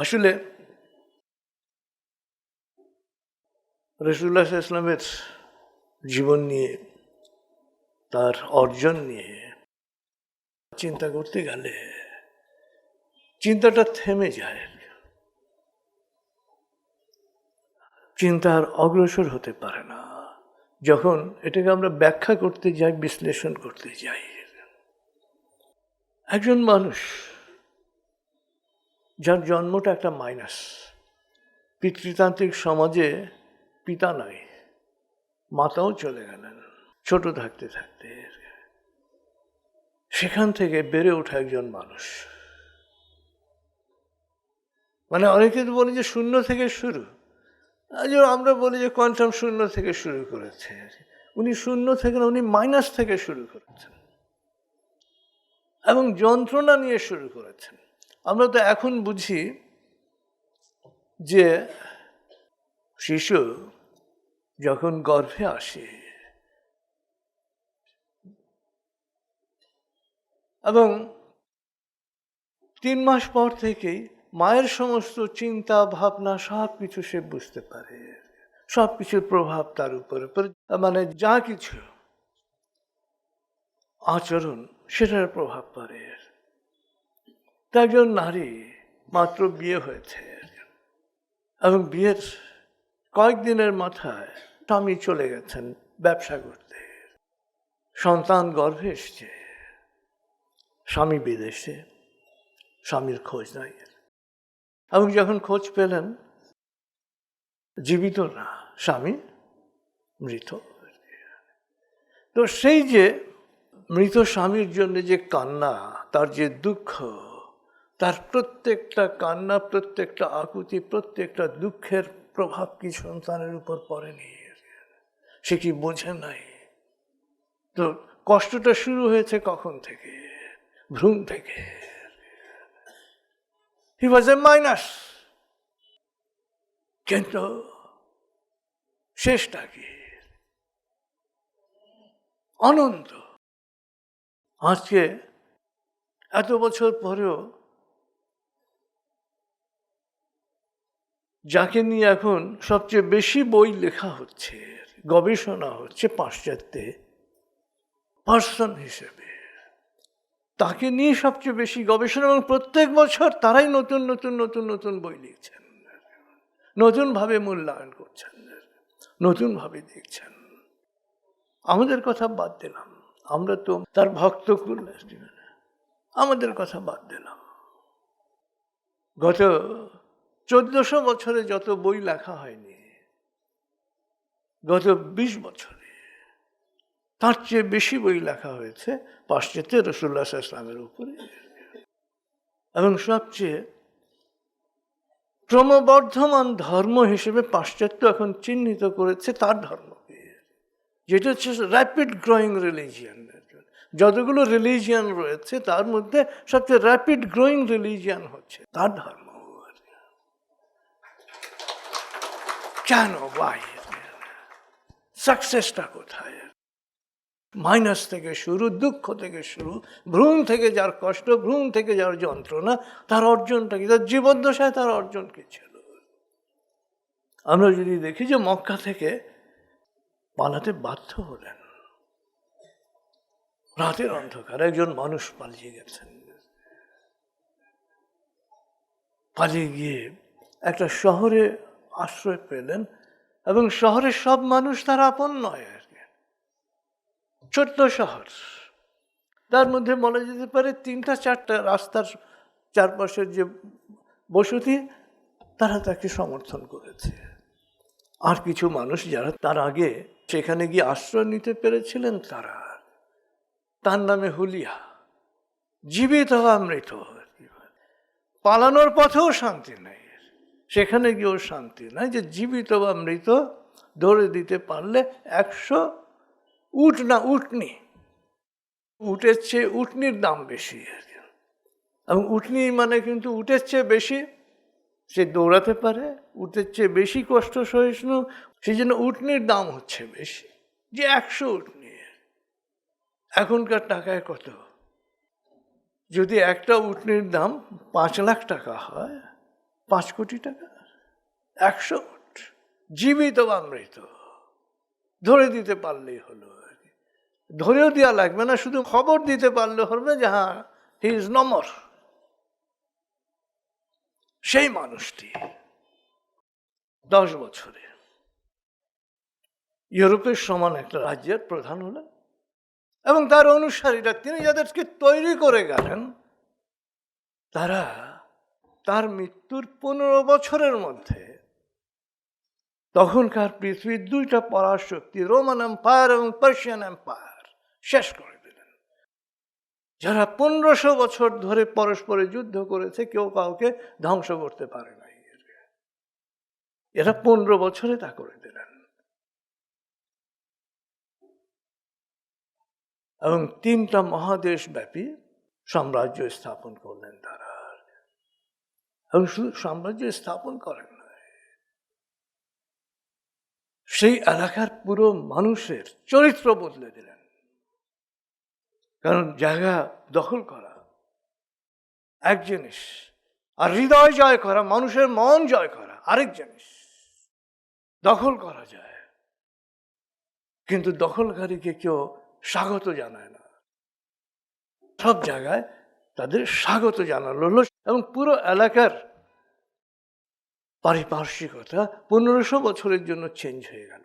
আসলে রসুল্লাহ ইসলামের জীবন নিয়ে, তার অর্জন নিয়ে চিন্তা করতে গেলে চিন্তাটা থেমে যায়। চিন্তা আর অগ্রসর হতে পারে না। যখন এটাকে আমরা ব্যাখ্যা করতে যাই, বিশ্লেষণ করতে যাই, একজন মানুষ যার জন্মটা একটা মাইনাস পিতৃতান্ত্রিক সমাজে পিতা নয় মাতাও চলে গেলেন, ছোট থাকতে থাকতে। সেখান থেকে বেড়ে ওঠা একজন মানুষ। মানে অনেকে তো বলে যে শূন্য থেকে শুরু। আমরা বলি যে কোয়ান্টাম শূন্য থেকে শুরু করেছে। উনি শূন্য থেকে না, উনি মাইনাস থেকে শুরু করেছেন। এবং যন্ত্রণা নিয়ে শুরু করেছেন। আমরা তো এখন বুঝি যে শিশু যখন গর্ভে আসে এবং তিন মাস পর থেকেই মায়ের সমস্ত চিন্তা, ভাবনা সব কিছু সে বুঝতে পারে। সব কিছুর প্রভাব তার উপরে মানে যা কিছু আচরণ, সেটার প্রভাব পড়ে। তা একজন নারী মাত্র বিয়ে হয়েছে। এবং বিয়ের কয়েকদিনের মাথায় স্বামী চলে গেছেন ব্যবসা করতে। সন্তান গর্ভে এসছে। স্বামী বিদেশে, স্বামীর খোঁজ নাই। এবং যখন খোঁজ পেলেন, জীবিত না, স্বামী মৃত। তো সেই যে মৃত স্বামীর জন্য যে কান্না, তার যে দুঃখ তার প্রত্যেকটা কান্না, প্রত্যেকটা আকুতি, প্রত্যেকটা দুঃখের প্রভাব কি সন্তানের উপর পড়েনি? সে কি বোঝে নাই? তো কষ্টটা শুরু হয়েছে কখন থেকে? ভ্রূণ থেকে। হি ওয়াজ এ মাইনাস কিন্তু শেষটা কি? অনন্ত। আজকে এত বছর পরেও যাকে নিয়ে এখন সবচেয়ে বেশি বই লেখা হচ্ছে, গবেষণা হচ্ছে পাশ্চাত্যে, পার্সন হিসেবে। তাকে নিয়ে সবচেয়ে বেশি গবেষণা এবং প্রত্যেক বছর তারাই নতুন নতুন নতুন নতুন বই লিখছেন। নতুনভাবে মূল্যায়ন করছেন, নতুনভাবে দেখছেন। আমাদের কথা বাদ দিলাম। আমরা তো তার ভক্তকুল, আমাদের কথা বাদ দিলাম। গত চোদ্দশো বছরে যত বই লেখা হয়নি, গত বিশ বছরে তার চেয়ে বেশি বই লেখা হয়েছে পাশ্চাত্যে রসুল্লাহ ইসলামের উপরে। এবং সবচেয়ে ক্রমবর্ধমান ধর্ম হিসেবে পাশ্চাত্য এখন চিহ্নিত করেছে তার ধর্মকে, যেটা হচ্ছে র্যাপিড গ্রোয়িং রিলিজিয়ান যতগুলো রিলিজিয়ান রয়েছে, তার মধ্যে সবচেয়ে র্যাপিড গ্রোয়িং রিলিজিয়ান হচ্ছে তার ধর্ম। কেন বাই সাকসেসটা কোথায়? মাইনাস থেকে শুরু, দুঃখ থেকে শুরু, ভ্রূণ থেকে যার কষ্ট, ভ্রূণ থেকে যার যন্ত্রণা, তার অর্জনটা কি? তার জীবদ্দশায় তার অর্জন কি ছিল? আমরা যদি দেখি যে মক্কা থেকে পালাতে বাধ্য হলেন। রাতের অন্ধকার একজন মানুষ পালিয়ে গেছেন। পালিয়ে গিয়ে একটা শহরে আশ্রয় পেলেন এবং শহরের সব মানুষ তার আপন নয় আর কি। ছোট্ট শহর। তার মধ্যে বলা যেতে পারে তিনটা চারটা রাস্তার চারপাশের যে বসতি, তারা তাকে সমর্থন করেছে। আর কিছু মানুষ যারা তার আগে সেখানে গিয়ে আশ্রয় নিতে পেরেছিলেন তারা। তার নামে হুলিয়া। জীবিত বা মৃত। পালানোর পথেও শান্তি নেই। সেখানে গিয়েও শান্তি নাই যে জীবিত বা মৃত ধরে দিতে পারলে একশো উঠ না উঠনি উটের চেয়ে উটনির দাম বেশি এবং উটনি মানে কিন্তু উটের চেয়ে বেশি। সে দৌড়াতে পারে, উটের চেয়ে বেশি কষ্ট সহিষ্ণু সেই জন্য উটনির দাম হচ্ছে বেশি, যে একশো উটনি। এখনকার টাকায় কত? যদি একটা উটনির দাম পাঁচ লাখ টাকা হয় পাঁচ কোটি টাকা? একশো জীবিত বা মৃত। ধরে দিতে পারলেই হলো ধরেও দেওয়া লাগবে না, শুধু খবর দিতে পারলে হবে যে হ্যাঁ হি ইজ নমর সেই মানুষটি দশ বছরে ইউরোপের সমান একটা রাজ্যের প্রধান হলেন এবং তার অনুসারীরা তিনি যাদেরকে তৈরি করে গেলেন, তারা তার মৃত্যুর পনেরো বছরের মধ্যে তখনকার পৃথিবীর দুইটা পরাশক্তি, রোমান এম্পায়ার এবং পার্সিয়ান এম্পায়ার, শেষ করে দিলেন। যারা পনেরোশো বছর ধরে পরস্পরে যুদ্ধ করেছে, কেউ কাউকে ধ্বংস করতে পারে নাই। এরা পনেরো বছরে তা করে দিলেন। এবং তিনটা মহাদেশ ব্যাপী সাম্রাজ্য স্থাপন করলেন তারা। এবং শুধু সাম্রাজ্য স্থাপন করেন সেই এলাকার পুরো মানুষের চরিত্র বদলে দিলেন। কারণ জায়গা দখল করা, এক জিনিস, আর হৃদয় জয় করা, মানুষের মন জয় করা, আরেক জিনিস, দখল করা যায়। কিন্তু দখলকারীকে কেউ স্বাগত জানায় না। সব জায়গায় তাদের স্বাগত জানালো। হলো এবং পুরো এলাকার পারিপার্শ্বিকতা পনেরোশো বছরের জন্য চেঞ্জ হয়ে গেল।